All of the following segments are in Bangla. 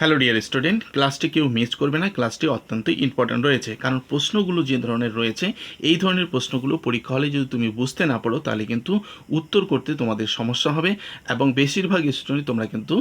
হ্যালো ডিয়ার স্টুডেন্ট ক্লাসটি কেউ মিস করবে না। ক্লাসটি অত্যন্ত ইম্পর্ট্যান্ট রয়েছে। কারণ প্রশ্নগুলো যে ধরনের রয়েছে, এই ধরনের প্রশ্নগুলো পরীক্ষা হলে যদি তুমি বুঝতে না পারো, তাহলে কিন্তু উত্তর করতে তোমাদের সমস্যা হবে এবং বেশিরভাগ স্টুডেন্ট তোমরা কিন্তু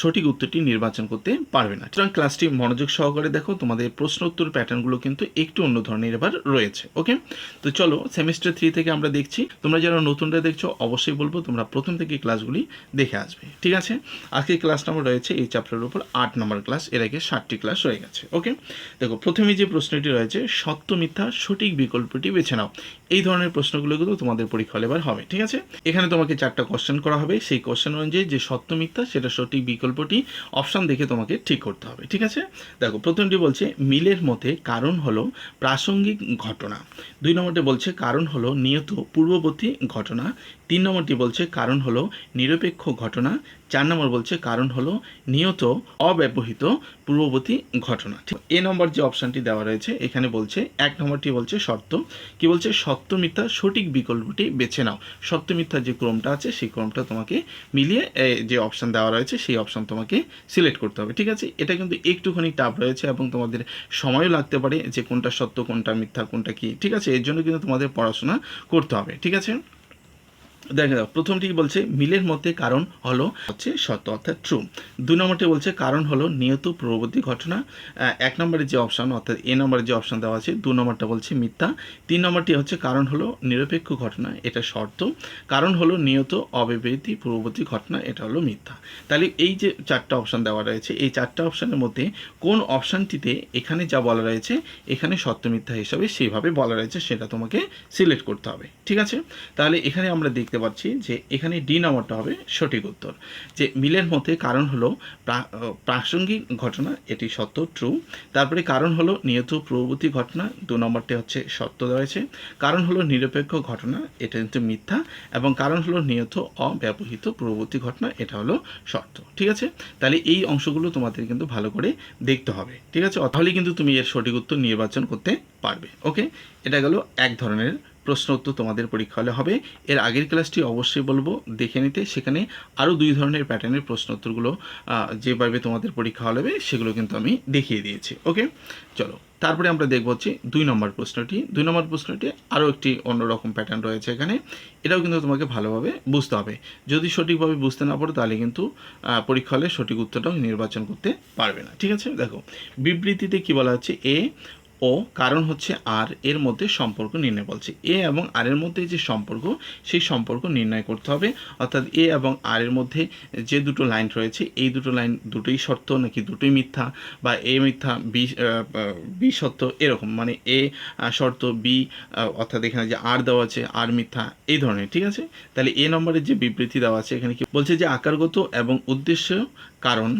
সঠিক উত্তরটি নির্বাচন করতে পারবে না। সুতরাং ক্লাসটি মনোযোগ সহকারে দেখো, তোমাদের প্রশ্ন উত্তর প্যাটার্নগুলো কিন্তু একটু অন্য ধরনের এবার রয়েছে। ওকে তো চলো সেমিস্টার থ্রি থেকে আমরা দেখছি। তোমরা যারা নতুনরা দেখছ, অবশ্যই বলব তোমরা প্রথম থেকে ক্লাসগুলি দেখে আসবে। ঠিক আছে? আজকে ক্লাস নাম্বার রয়েছে এই চ্যাপ্টারের উপর আট নম্বর ক্লাস, এর আগে ষাটটি ক্লাস রয়ে গেছে, ওকে? দেখো, প্রথমে যে প্রশ্নটি রয়েছে, সত্য মিথ্যা সঠিক বিকল্পটি বেছে নাও। এই ধরনের প্রশ্নগুলো কিন্তু তোমাদের পরীক্ষা এবার হবে, ঠিক আছে? এখানে তোমাকে চারটা কোশ্চেন করা হবে। সেই কোশ্চেন অনুযায়ী যে সত্য মিথ্যা, সেটা সঠিক বিকল্পটি অপশান দেখে তোমাকে ঠিক করতে হবে, ঠিক আছে? দেখো, প্রথমটি বলছে, মিলের মতে কারণ হলো প্রাসঙ্গিক ঘটনা। দুই নম্বরটি বলছে, কারণ হলো নিয়ত পূর্ববর্তী ঘটনা। তিন নম্বরটি বলছে, কারণ হলো নিরপেক্ষ ঘটনা। চার নম্বর বলছে, কারণ হলো নিয়ত অব্যবহৃত পূর্ববর্তী ঘটনা। এ নম্বর যে অপশানটি দেওয়া রয়েছে, এখানে বলছে, এক নম্বরটি বলছে শর্ত কি বলছে? সত্য মিথ্যা সঠিক বিকল্পটি বেছে নাও। সত্য মিথ্যা যে ক্রমটা আছে, সেই ক্রমটা তোমাকে মিলিয়ে যে অপশান দেওয়া রয়েছে, সেই অপশান তোমাকে সিলেক্ট করতে হবে, ঠিক আছে? এটা কিন্তু একটুখানি টাফ রয়েছে এবং তোমাদের সময়ও লাগতে পারে যে কোনটা সত্য, কোনটা মিথ্যা, কোনটা কি, ঠিক আছে? এর জন্য কিন্তু তোমাদের পড়াশোনা করতে হবে, ঠিক আছে? দেখে দাও প্রথমটি বলছে, মিলের মধ্যে কারণ হলো হচ্ছে সত্য, অর্থাৎ ট্রু দুই নম্বরটি বলছে, কারণ হলো নিয়ত পূর্ববর্তী ঘটনা। এক নম্বরের যে অপশান অর্থাৎ এ নম্বরের যে অপশান দেওয়া আছে, দু নম্বরটা বলছে মিথ্যা। তিন নম্বরটি হচ্ছে, কারণ হলো নিরপেক্ষ ঘটনা, এটা শর্ত। কারণ হলো নিয়ত অবিবৃতি পূর্ববর্তী ঘটনা, এটা হলো মিথ্যা। তাহলে এই যে চারটা অপশান দেওয়া রয়েছে, এই চারটা অপশানের মধ্যে কোন অপশানটিতে এখানে যা বলা রয়েছে, এখানে সত্য মিথ্যা হিসাবে সেইভাবে বলা রয়েছে, সেটা তোমাকে সিলেক্ট করতে হবে। ঠিক আছে? তাহলে এখানে আমরা দেখতে পাচ্ছি যে এখানে ডি নম্বরটা হবে সঠিক উত্তর। যে মিলের মধ্যে কারণ হলো প্রাসঙ্গিক ঘটনা, এটি সত্য ট্রু তারপরে কারণ হলো নিয়ত পূর্ববর্তী ঘটনা, দু নম্বরটি হচ্ছে সত্য রয়েছে। কারণ হলো নিরপেক্ষ ঘটনা, এটা কিন্তু মিথ্যা। এবং কারণ হলো নিয়ত অব্যবহৃত পূর্ববর্তী ঘটনা, এটা হলো সত্য। ঠিক আছে? তাহলে এই অংশগুলো তোমাদের কিন্তু ভালো করে দেখতে হবে। ঠিক আছে? তাহলে কিন্তু তুমি এর সঠিক উত্তর নির্বাচন করতে পারবে। ওকে? এটা গেল এক ধরনের প্রশ্ন উত্তর তোমাদের পরীক্ষা হলে হবে। এর আগের ক্লাসটি অবশ্যই বলব, দেখে নিতে। সেখানে আরও দুই ধরনের প্যাটার্নের প্রশ্ন উত্তরগুলো যেভাবে তোমাদের পরীক্ষা হবে, সেগুলো কিন্তু আমি দেখিয়ে দিয়েছি ওকে চলো, তারপরে আমরা দেখব হচ্ছে দুই নম্বর প্রশ্নটি। দুই নম্বর প্রশ্নটি আরও একটি অন্যরকম প্যাটার্ন রয়েছে এখানে। এটাও কিন্তু তোমাকে ভালোভাবে বুঝতে হবে। যদি সঠিকভাবে বুঝতে না পারো, তাহলে কিন্তু পরীক্ষা হলে সঠিক উত্তরটাও নির্বাচন করতে পারবে না, ঠিক আছে? দেখো, বিবৃতিতে কি বলা হচ্ছে? এ ও কারণ হচ্ছে আর এর মধ্যে সম্পর্ক নির্ণয় বলছে। এ এবং আর এর মধ্যে যে সম্পর্ক, সেই সম্পর্ক নির্ণয় করতে হবে। অর্থাৎ এ এবং আর এর মধ্যে যে দুটো লাইন রয়েছে, এই দুটো লাইন দুটোই সত্য নাকি দুটোই মিথ্যা বা এ মিথ্যা, বি বি সত্য এরকম। মানে এ শর্ত, বি অর্থাৎ এখানে যে আর দেওয়া আছে, আর মিথ্যা, এই ধরনের, ঠিক আছে? তাহলে এ নম্বরের যে বিবৃতি দেওয়া আছে, এখানে কি বলছে যে আকারগত এবং উদ্দেশ্য, কারণ,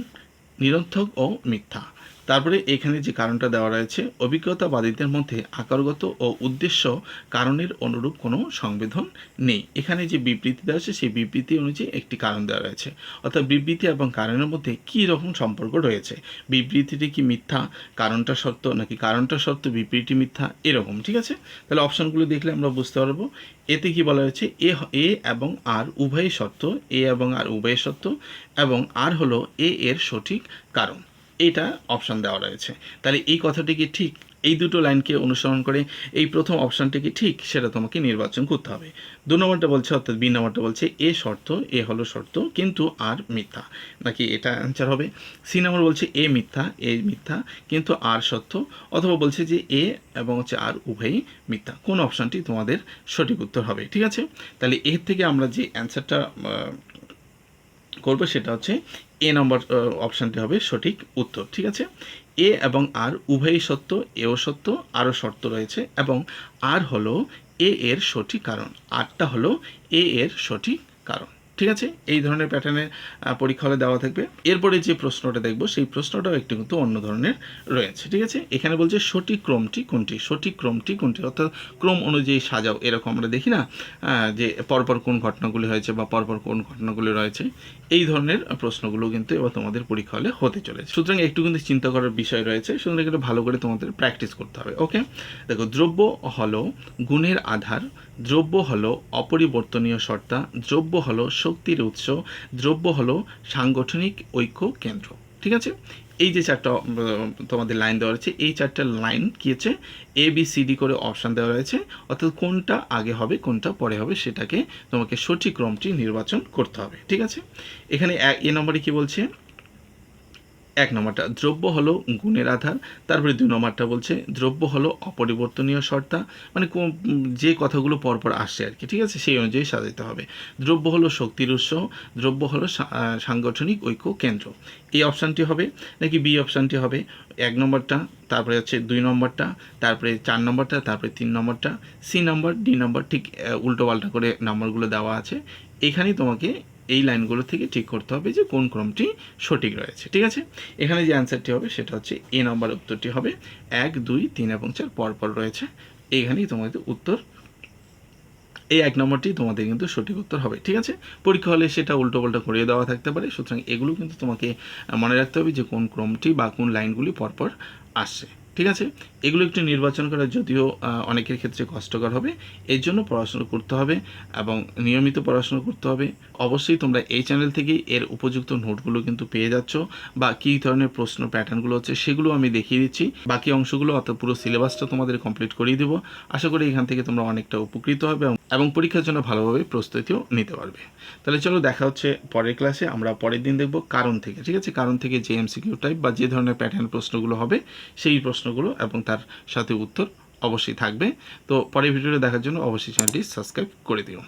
নিরর্থক ও মিথ্যা। তারপরে এখানে যে কারণটা দেওয়া রয়েছে, অভিজ্ঞতাবাদীদের মধ্যে আকারগত ও উদ্দেশ্য কারণের অনুরূপ কোনো সংবেদন নেই। এখানে যে বিবৃতি দেওয়া আছে সেই বিবৃতি অনুযায়ী একটি কারণ দেওয়া রয়েছে। অর্থাৎ বিবৃতি এবং কারণের মধ্যে কী রকম সম্পর্ক রয়েছে? বিবৃতিটি কি মিথ্যা? কারণটা সত্য নাকি কারণটা সত্য, বিবৃতি মিথ্যা, এরকম, ঠিক আছে? তাহলে অপশনগুলো দেখলে আমরা বুঝতে পারব। এতে কি বলা হয়েছে? এ এ এবং আর উভয়ই সত্য, এ এবং আর উভয় সত্য এবং আর হলো এ এর সঠিক কারণ। এটা অপশন দেওয়া রয়েছে। তাহলে এই কথাটি কি ঠিক? এই দুটো লাইনকে অনুসরণ করে এই প্রথম অপশানটি কি ঠিক? সেটা তোমাকে নির্বাচন করতে হবে। দু নম্বরটা বলছে, অর্থাৎ বি নম্বরটা বলছে, এ শর্ত, এ হলো শর্ত, কিন্তু আর মিথ্যা। নাকি এটা অ্যান্সার হবে? সি নম্বর বলছে, এ মিথ্যা এ মিথ্যা, কিন্তু আর সত্য। অথবা বলছে যে এ এবং হচ্ছে আর উভয়ই মিথ্যা। কোন অপশানটি তোমাদের সঠিক উত্তর হবে। ঠিক আছে? তাহলে এর থেকে আমরা যে অ্যান্সারটা করব সেটা হচ্ছে এ নম্বর অপশানটি হবে সঠিক উত্তর, ঠিক আছে? এ এবং আর উভয়ই সত্য, এও সত্য, আরও শর্ত রয়েছে এবং আর হলো এ এর সঠিক কারণ, আরটা হলো এ এর সঠিক কারণ। ঠিক আছে? এই ধরনের প্যাটার্নের পরীক্ষা হলে দেওয়া থাকবে। এরপরে যে প্রশ্নটা দেখব, সেই প্রশ্নটাও একটু কিন্তু অন্য ধরনের রয়েছে, ঠিক আছে? এখানে বলছে সঠিক ক্রমটি কোনটি? সঠিক ক্রমটি কোনটি? অর্থাৎ ক্রম অনুযায়ী সাজাও, এরকম আমরা দেখি না যে পরপর কোন ঘটনাগুলি হয়েছে বা পরপর কোন ঘটনাগুলি রয়েছে। এই ধরনের প্রশ্নগুলো কিন্তু এবার তোমাদের পরীক্ষা হলে হতে চলেছে। সুতরাং একটু কিন্তু চিন্তা করার বিষয় রয়েছে, সুতরাং একটু ভালো করে তোমাদের প্র্যাকটিস করতে হবে ওকে দেখো, দ্রব্য হলো গুণের আধার, দ্রব্য হলো অপরিবর্তনীয় সত্তা দ্রব্য হলো শক্তির উৎস দ্রব্য হলো সাংগঠনিক ঐক্য কেন্দ্র। ঠিক আছে? এই যে চারটা তোমাদের লাইন দেওয়া রয়েছে, এই চারটা লাইন কী আছে এ বি সি ডি করে অপশান দেওয়া রয়েছে। অর্থাৎ কোনটা আগে হবে, কোনটা পরে হবে সেটাকে তোমাকে সঠিক ক্রমটি নির্বাচন করতে হবে। ঠিক আছে? এখানে এ নম্বরে কি বলছে? এক নম্বরটা, দ্রব্য হলো গুণের আধার। তারপরে দুই নম্বরটা বলছে, দ্রব্য হলো অপরিবর্তনীয় শর্তা। মানে যে কথাগুলো পরপর আসছে আর কি, ঠিক আছে? সেই অনুযায়ী সাজাতে হবে। দ্রব্য হলো শক্তির উৎস, দ্রব্য হলো সাংগঠনিক ঐক্য কেন্দ্র। এই অপশানটি হবে, নাকি বি অপশানটি হবে? এক নম্বরটা, তারপরে হচ্ছে দুই নম্বরটা, তারপরে চার নম্বরটা, তারপরে তিন নম্বরটা, সি নম্বর, ডি নম্বর, ঠিক উল্টো পাল্টা করে নম্বরগুলো দেওয়া আছে। এখানেই তোমাকে এই লাইনগুলো থেকে ঠিক করতে হবে যে কোন ক্রমটি সঠিক রয়েছে। ঠিক আছে? এখানে যে অ্যান্সারটি হবে সেটা হচ্ছে এ নম্বর উত্তরটি হবে এক, দুই, তিন এবং চার পরপর রয়েছে। এইখানেই তোমাদের উত্তর, এই এক নম্বরটি তোমাদের কিন্তু সঠিক উত্তর হবে। ঠিক আছে? পরীক্ষা হলে সেটা উল্টো পাল্টা করিয়ে দেওয়া থাকতে পারে। সুতরাং এগুলো কিন্তু তোমাকে মনে রাখতে হবে যে কোন ক্রমটি বা কোন লাইনগুলি পরপর আসছে। ঠিক আছে? এগুলো একটু নির্বাচন করা যদিও অনেকের ক্ষেত্রে কষ্টকর হবে। এর জন্য পড়াশুনো করতে হবে এবং নিয়মিত পড়াশুনো করতে হবে। অবশ্যই তোমরা এই চ্যানেল থেকে এর উপযুক্ত নোটগুলো কিন্তু পেয়ে যাচ্ছ বা কী ধরনের প্রশ্ন প্যাটার্নগুলো হচ্ছে সেগুলো আমি দেখিয়ে দিচ্ছি। বাকি অংশগুলো অর্থাৎ পুরো সিলেবাসটা তোমাদের কমপ্লিট করিয়ে দেবো। আশা করি এখান থেকে তোমরা অনেকটা উপকৃত হবে। এবং পরীক্ষার জন্য ভালোভাবে প্রস্তুতিও নিতে পারবে। তাহলে চলো দেখা হচ্ছে পরের ক্লাসে আমরা পরের দিন দেখব কারণ থেকে, ঠিক আছে? কারণ থেকে যে এমসিকিউ টাইপ বা যে ধরনের প্যাটার্ন প্রশ্নগুলো হবে, সেই প্রশ্নগুলো এবং তার সাথে উত্তর অবশ্যই থাকবে। তো পরের ভিডিওটা দেখার জন্য অবশ্যই চ্যানেলটি সাবস্ক্রাইব করে দিও।